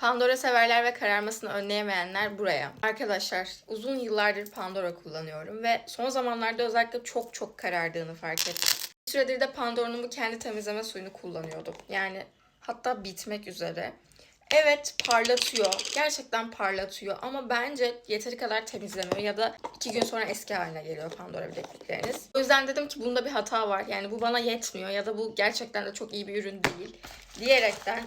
Pandora severler ve kararmasını önleyemeyenler buraya. Arkadaşlar uzun yıllardır Pandora kullanıyorum ve son zamanlarda özellikle çok çok karardığını fark ettim. Bir süredir de Pandora'nın bu kendi temizleme suyunu kullanıyordum. Yani hatta bitmek üzere. Evet parlatıyor. Gerçekten parlatıyor ama bence yeteri kadar temizlemiyor ya da iki gün sonra eski haline geliyor Pandora bileklikleriniz. O yüzden dedim ki bunda bir hata var. Yani bu bana yetmiyor ya da bu gerçekten de çok iyi bir ürün değil diyerekten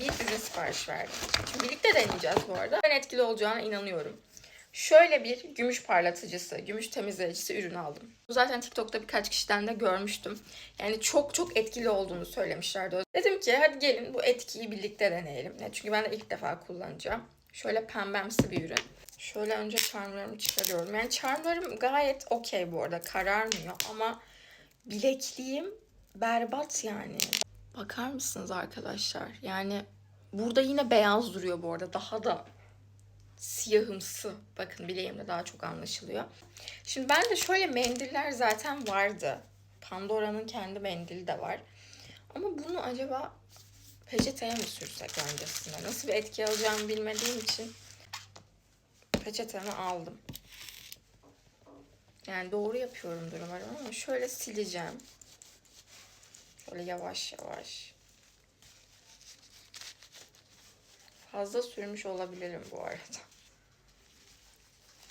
bir ürün sipariş verdim. Şimdi birlikte deneyeceğiz bu arada. Ben etkili olacağına inanıyorum. Şöyle bir gümüş parlatıcısı, gümüş temizleyicisi ürün aldım. Zaten TikTok'ta birkaç kişiden de görmüştüm. Yani çok çok etkili olduğunu söylemişlerdi. Dedim ki hadi gelin bu etkiyi birlikte deneyelim. Çünkü ben de ilk defa kullanacağım. Şöyle pembemsi bir ürün. Şöyle önce charmlarımı çıkarıyorum. Yani charmlarım gayet okey bu arada. Kararmıyor ama bilekliğim berbat yani. Bakar mısınız arkadaşlar? Yani burada yine beyaz duruyor bu arada. Daha da siyahımsı. Bakın bileğimde daha çok anlaşılıyor. Şimdi ben de şöyle mendiller zaten vardı. Pandora'nın kendi mendili de var. Ama bunu acaba peçeteye mi sürsek öncesinde? Nasıl bir etki alacağımı bilmediğim için peçetemi aldım. Yani doğru yapıyorumdur umarım ama şöyle sileceğim. Şöyle yavaş yavaş. Fazla sürmüş olabilirim bu arada.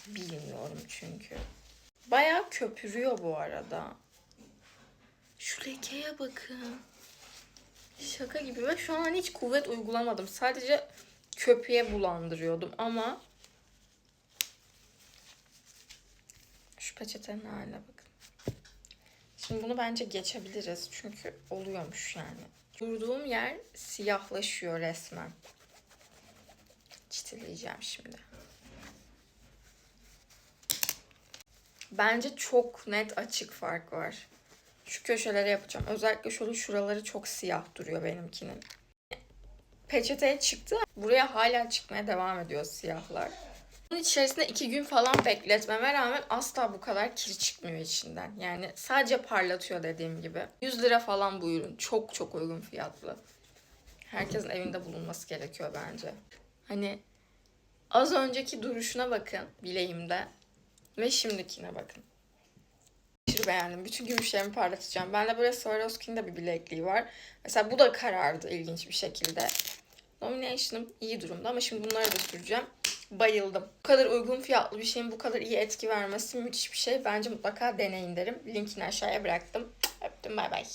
Bilmiyorum çünkü. Bayağı köpürüyor bu arada. Şu lekeye bakın. Şaka gibi ve şu an hiç kuvvet uygulamadım. Sadece köpüğe bulandırıyordum ama şu peçetenin haline bakın. Şimdi bunu bence geçebiliriz çünkü oluyormuş yani. Durduğum yer siyahlaşıyor resmen. Çitileyeceğim şimdi. Bence çok net açık fark var. Şu köşelere yapacağım. Özellikle şöyle şuraları çok siyah duruyor benimkinin. Peçeteye çıktı. Buraya hala çıkmaya devam ediyor siyahlar. Bunun içerisinde iki gün falan bekletmeme rağmen asla bu kadar kir çıkmıyor içinden. Yani sadece parlatıyor dediğim gibi. 100 lira falan bu ürün. Çok çok uygun fiyatlı. Herkesin evinde bulunması gerekiyor bence. Hani az önceki duruşuna bakın bileğimde. Ve şimdikine bakın. Aşırı beğendim. Bütün gümüşlerimi parlatacağım. Bende böyle Swarovski'nin de bir bilekliği var. Mesela bu da karardı ilginç bir şekilde. Nomination'ım iyi durumda ama şimdi bunları da süreceğim. Bayıldım. Bu kadar uygun fiyatlı bir şeyin bu kadar iyi etki vermesi müthiş bir şey. Bence mutlaka deneyin derim. Linkini aşağıya bıraktım. Öptüm bay bay.